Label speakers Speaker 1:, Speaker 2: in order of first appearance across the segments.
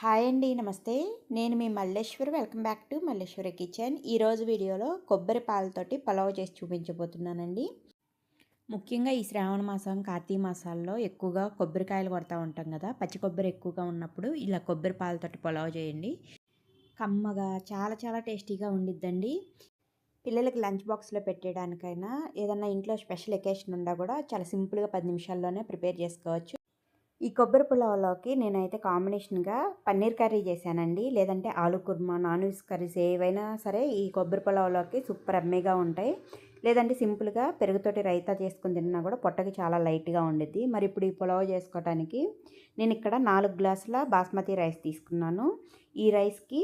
Speaker 1: Hi అండి నమస్తే. నేను మీ Malleswari. Welcome back to Malleswari kitchen. ఈరోజు వీడియోలో కొబ్బరి పాలతోటి పలావ్ చేసి చూపించబోతున్నానండి. ముఖ్యంగా ఈ శ్రావణ మాసం కార్తీక మాసాల్లో ఎక్కువగా కొబ్బరికాయలు కొడతా ఉంటాం కదా పచ్చి కొబ్బరి ఎక్కువగా ఉన్నప్పుడు ఇలా కొబ్బరి పాలతోటి పలావ్ చేయండి. కమ్మగా చాలా చాలా టేస్టీగా ఉండిద్దండి. పిల్లలకి లంచ్ బాక్స్లో పెట్టేయడానికైనా ఏదన్నా ఇంట్లో స్పెషల్ ఎకేషన్ ఉన్నా కూడా చాలా సింపుల్గా పది నిమిషాల్లోనే ప్రిపేర్ చేసుకోవచ్చు. ఈ కొబ్బరి పులావ్లోకి నేనైతే కాంబినేషన్గా పన్నీర్ కర్రీ చేశానండి. లేదంటే ఆలు కుర్మా నాన్ వెజ్ కర్రీస్ ఏవైనా సరే ఈ కొబ్బరి పులావ్లోకి సూపర్ అమ్మీగా ఉంటాయి. లేదంటే సింపుల్గా పెరుగుతోటి రైతా చేసుకుని తిన్నా కూడా పొట్టకి చాలా లైట్గా ఉండిద్ది. మరి ఇప్పుడు ఈ పులావ్ చేసుకోవడానికి నేను ఇక్కడ నాలుగు గ్లాసుల బాస్మతి రైస్ తీసుకున్నాను. ఈ రైస్కి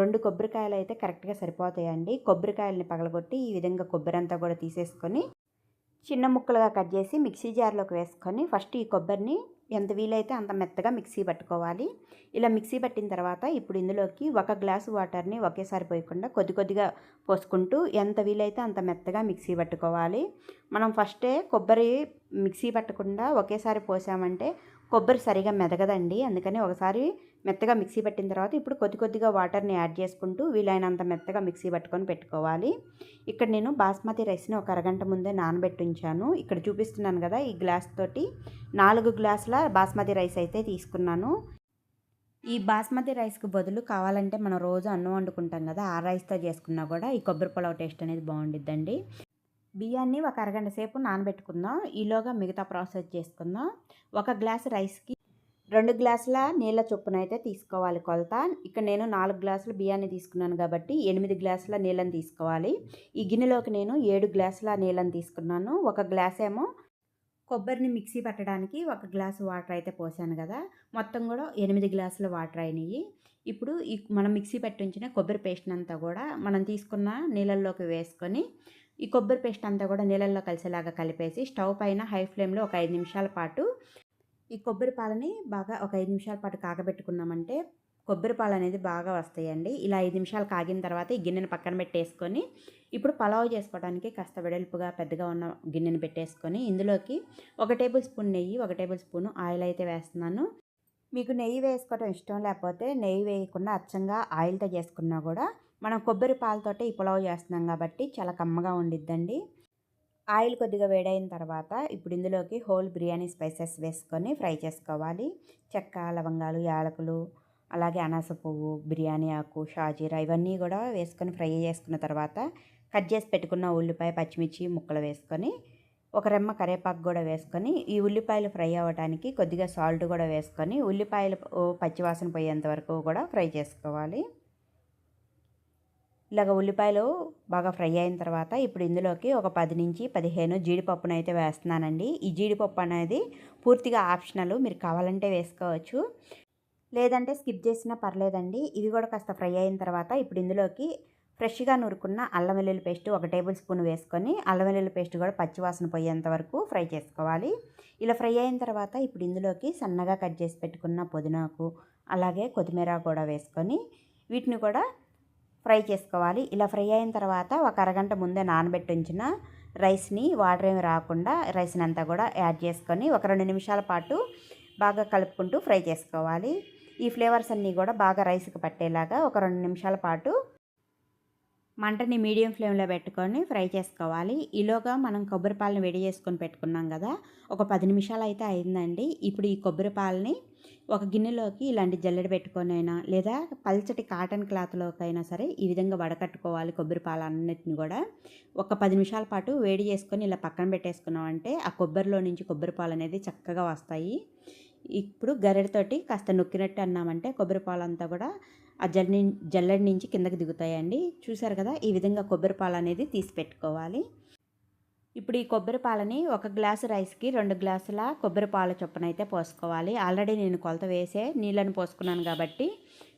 Speaker 1: రెండు కొబ్బరికాయలు అయితే కరెక్ట్గా సరిపోతాయండి. కొబ్బరికాయలని పగలగొట్టి ఈ విధంగా కొబ్బరి అంతా కూడా తీసేసుకొని చిన్న ముక్కలుగా కట్ చేసి మిక్సీ జార్లోకి వేసుకొని ఫస్ట్ ఈ కొబ్బరిని ఎంత వీలైతే అంత మెత్తగా మిక్సీ పట్టుకోవాలి. ఇలా మిక్సీ పట్టిన తర్వాత ఇప్పుడు ఇందులోకి ఒక గ్లాసు వాటర్ని ఒకేసారి పోయకుండా కొద్ది కొద్దిగా పోసుకుంటూ ఎంత వీలైతే అంత మెత్తగా మిక్సీ పట్టుకోవాలి. మనం ఫస్టే కొబ్బరి మిక్సీ పట్టకుండా ఒకేసారి పోసామంటే కొబ్బరి సరిగా మెదగదండి. అందుకని ఒకసారి మెత్తగా మిక్సీ పట్టిన తర్వాత ఇప్పుడు కొద్ది కొద్దిగా వాటర్ని యాడ్ చేసుకుంటూ వీలైనంత మెత్తగా మిక్సీ పట్టుకొని పెట్టుకోవాలి. ఇక్కడ నేను బాస్మతి రైస్ని ఒక అరగంట ముందే నానబెట్టి ఉంచాను ఇక్కడ చూపిస్తున్నాను కదా ఈ గ్లాస్ తోటి నాలుగు గ్లాసుల బాస్మతి రైస్ అయితే తీసుకున్నాను. ఈ బాస్మతి రైస్కి బదులు కావాలంటే మనం రోజు అన్నం వండుకుంటాం కదా ఆ రైస్తో చేసుకున్నా కూడా ఈ కొబ్బరి పొలవ టేస్ట్ అనేది బాగుండిద్దండి. బియ్యాన్ని ఒక అరగంట సేపు నానబెట్టుకుందాం. ఈలోగా మిగతా ప్రాసెస్ చేసుకుందాం. ఒక గ్లాస్ రైస్కి రెండు గ్లాసుల నీళ్ళ చొప్పున అయితే తీసుకోవాలి కొలత. ఇక్కడ నేను నాలుగు గ్లాసుల బియ్యాన్ని తీసుకున్నాను కాబట్టి ఎనిమిది గ్లాసుల నీళ్ళని తీసుకోవాలి. ఈ గిన్నెలోకి నేను ఏడు గ్లాసుల నీళ్ళని తీసుకున్నాను. ఒక గ్లాస్ ఏమో కొబ్బరిని మిక్సీ పట్టడానికి ఒక గ్లాసు వాటర్ అయితే పోసాను కదా. మొత్తం కూడా ఎనిమిది గ్లాసుల వాటర్ అయినాయి. ఇప్పుడు ఈ మనం మిక్సీ ఉంచిన కొబ్బరి పేస్ట్ అంతా కూడా మనం తీసుకున్న నీళ్ళల్లోకి వేసుకొని ఈ కొబ్బరి పేస్ట్ అంతా కూడా నీళ్ళల్లో కలిసేలాగా కలిపేసి స్టవ్ పైన హై ఫ్లేమ్లో ఒక ఐదు నిమిషాల పాటు ఈ కొబ్బరి పాలని బాగా ఒక ఐదు నిమిషాల పాటు కాగబెట్టుకున్నామంటే కొబ్బరి పాలు అనేది బాగా వస్తాయండి. ఇలా ఐదు నిమిషాలు కాగిన తర్వాత ఈ గిన్నెను పక్కన పెట్టేసుకొని ఇప్పుడు పలావ్ చేసుకోవడానికి కాస్త వెడల్పుగా పెద్దగా ఉన్న గిన్నెను పెట్టేసుకొని ఇందులోకి ఒక టేబుల్ స్పూన్ నెయ్యి ఒక టేబుల్ స్పూన్ ఆయిల్ అయితే వేస్తున్నాను. మీకు నెయ్యి వేసుకోవడం ఇష్టం లేకపోతే నెయ్యి వేయకుండా అచ్చంగా ఆయిల్తో చేసుకున్నా కూడా మనం కొబ్బరి పాలతోటే ఈ పులావ్ చేస్తున్నాం కాబట్టి చాలా కమ్మగా ఉండిద్దండి. ఆయిల్ కొద్దిగా వేడైన తర్వాత ఇప్పుడు ఇందులోకి హోల్ బిర్యానీ స్పైసెస్ వేసుకొని ఫ్రై చేసుకోవాలి. చెక్క లవంగాలు యాలకులు అలాగే అనాస పువ్వు బిర్యానీ ఆకు షాజీరా ఇవన్నీ కూడా వేసుకొని ఫ్రై చేసుకున్న తర్వాత కట్ చేసి పెట్టుకున్న ఉల్లిపాయ పచ్చిమిర్చి ముక్కలు వేసుకొని ఒక రెమ్మ కరేపాకు కూడా వేసుకొని ఈ ఉల్లిపాయలు ఫ్రై అవ్వడానికి కొద్దిగా సాల్ట్ కూడా వేసుకొని ఉల్లిపాయలు పచ్చివాసన పోయేంత వరకు కూడా ఫ్రై చేసుకోవాలి. ఇలాగ ఉల్లిపాయలు బాగా ఫ్రై అయిన తర్వాత ఇప్పుడు ఇందులోకి ఒక పది నుంచి పదిహేను జీడిపప్పును అయితే వేస్తున్నానండి. ఈ జీడిపప్పు అనేది పూర్తిగా ఆప్షనల్ మీరు కావాలంటే వేసుకోవచ్చు. లేదంటే స్కిప్ చేసినా పర్లేదండి. ఇవి కూడా కాస్త ఫ్రై అయిన తర్వాత ఇప్పుడు ఇందులోకి ఫ్రెష్గా నూరుకున్న అల్లం వెల్లుల్లి పేస్ట్ ఒక టేబుల్ స్పూన్ వేసుకొని అల్లం వెల్లుల్లి పేస్ట్ కూడా పచ్చివాసన పోయేంత వరకు ఫ్రై చేసుకోవాలి. ఇలా ఫ్రై అయిన తర్వాత ఇప్పుడు ఇందులోకి సన్నగా కట్ చేసి పెట్టుకున్న పుదీనాకు అలాగే కొత్తిమీర కూడా వేసుకొని వీటిని కూడా ఫ్రై చేసుకోవాలి. ఇలా ఫ్రై అయిన తర్వాత ఒక అరగంట ముందే నానబెట్టి ఉంచిన రైస్ని వాటర్ ఏమి రాకుండా రైస్ని అంతా కూడా యాడ్ చేసుకొని ఒక రెండు నిమిషాల పాటు బాగా కలుపుకుంటూ ఫ్రై చేసుకోవాలి. ఈ ఫ్లేవర్స్ అన్నీ కూడా బాగా రైస్కి పట్టేలాగా ఒక రెండు నిమిషాల పాటు మంటని మీడియం ఫ్లేమ్లో పెట్టుకొని ఫ్రై చేసుకోవాలి. ఈలోగా మనం కొబ్బరి పాలని వేడి చేసుకొని పెట్టుకున్నాం కదా ఒక పది నిమిషాలు అయితే అయిందండి. ఇప్పుడు ఈ కొబ్బరి పాలని ఒక గిన్నెలోకి ఇలాంటి జల్లెడ పెట్టుకొనైనా లేదా పల్చటి కాటన్ క్లాత్లోకైనా సరే ఈ విధంగా వడకట్టుకోవాలి కొబ్బరి పాలన్నిటిని కూడా. ఒక పది నిమిషాల పాటు వేడి చేసుకొని ఇలా పక్కన పెట్టేసుకున్నామంటే ఆ కొబ్బరిలో నుంచి కొబ్బరి పాలు అనేది చక్కగా వస్తాయి. ఇప్పుడు గరెడతోటి కాస్త నొక్కినట్టు అన్నామంటే కొబ్బరి పాలంతా కూడా ఆ జల్లి జల్లడి నుంచి కిందకి దిగుతాయండి. చూసారు కదా ఈ విధంగా కొబ్బరి పాలు అనేది తీసి పెట్టుకోవాలి. ఇప్పుడు ఈ కొబ్బరి పాలని ఒక గ్లాసు రైస్కి రెండు గ్లాసుల కొబ్బరి పాల చొప్పున అయితే పోసుకోవాలి. ఆల్రెడీ నేను కొలత వేసే నీళ్ళని పోసుకున్నాను కాబట్టి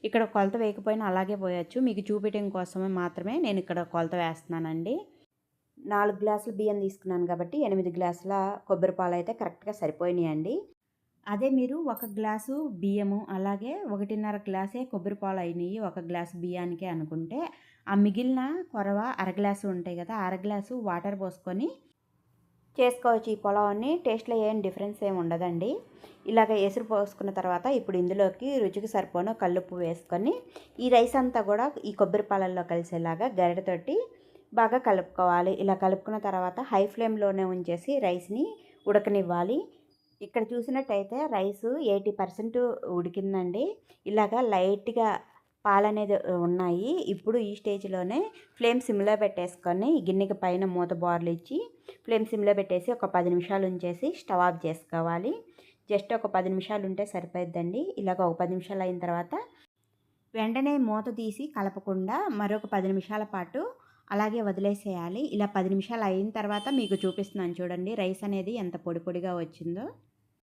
Speaker 1: ఇక్కడ కొలత వేయకపోయినా అలాగే పోయచ్చు. మీకు చూపించడం కోసమే మాత్రమే నేను ఇక్కడ కొలత వేస్తున్నానండి. నాలుగు గ్లాసులు బియ్యం తీసుకున్నాను కాబట్టి ఎనిమిది గ్లాసుల కొబ్బరి పాలు అయితే కరెక్ట్గా సరిపోయినాయండి. అదే మీరు ఒక గ్లాసు బియ్యము అలాగే ఒకటిన్నర గ్లాసే కొబ్బరి పాలు అయినాయి ఒక గ్లాసు బియ్యానికే అనుకుంటే ఆ మిగిలిన కొరవ అర గ్లాసు ఉంటాయి కదా అర గ్లాసు వాటర్ పోసుకొని చేసుకోవచ్చు ఈ పొలాన్ని టేస్ట్లో ఏం డిఫరెన్స్ ఏమి ఉండదండి. ఇలాగ ఎసురు పోసుకున్న తర్వాత ఇప్పుడు ఇందులోకి రుచికి సరిపోను కల్లుప్పు వేసుకొని ఈ రైస్ అంతా కూడా ఈ కొబ్బరి పాలల్లో కలిసేలాగా గరిటతోటి బాగా కలుపుకోవాలి. ఇలా కలుపుకున్న తర్వాత హై ఫ్లేమ్లోనే ఉంచేసి రైస్ని ఉడకనివ్వాలి. ఇక్కడ చూసినట్టయితే రైస్ ఎయిటీ పర్సెంట్ ఉడికిందండి. ఇలాగా లైట్గా పాలు అనేది ఉన్నాయి. ఇప్పుడు ఈ స్టేజ్లోనే ఫ్లేమ్ సిమ్లో పెట్టేసుకొని గిన్నెకి పైన మూత బార్లు ఇచ్చి ఫ్లేమ్ సిమ్లో పెట్టేసి ఒక పది నిమిషాలు ఉంచేసి స్టవ్ ఆఫ్ చేసుకోవాలి. జస్ట్ ఒక పది నిమిషాలు ఉంటే సరిపోద్దండి ఇలాగ ఒక పది నిమిషాలు అయిన తర్వాత వెంటనే మూత తీసి కలపకుండా మరొక పది నిమిషాల పాటు అలాగే వదిలేసేయాలి. ఇలా పది నిమిషాలు అయిన తర్వాత మీకు చూపిస్తున్నాను చూడండి రైస్ అనేది ఎంత పొడి పొడిగా వచ్చిందో.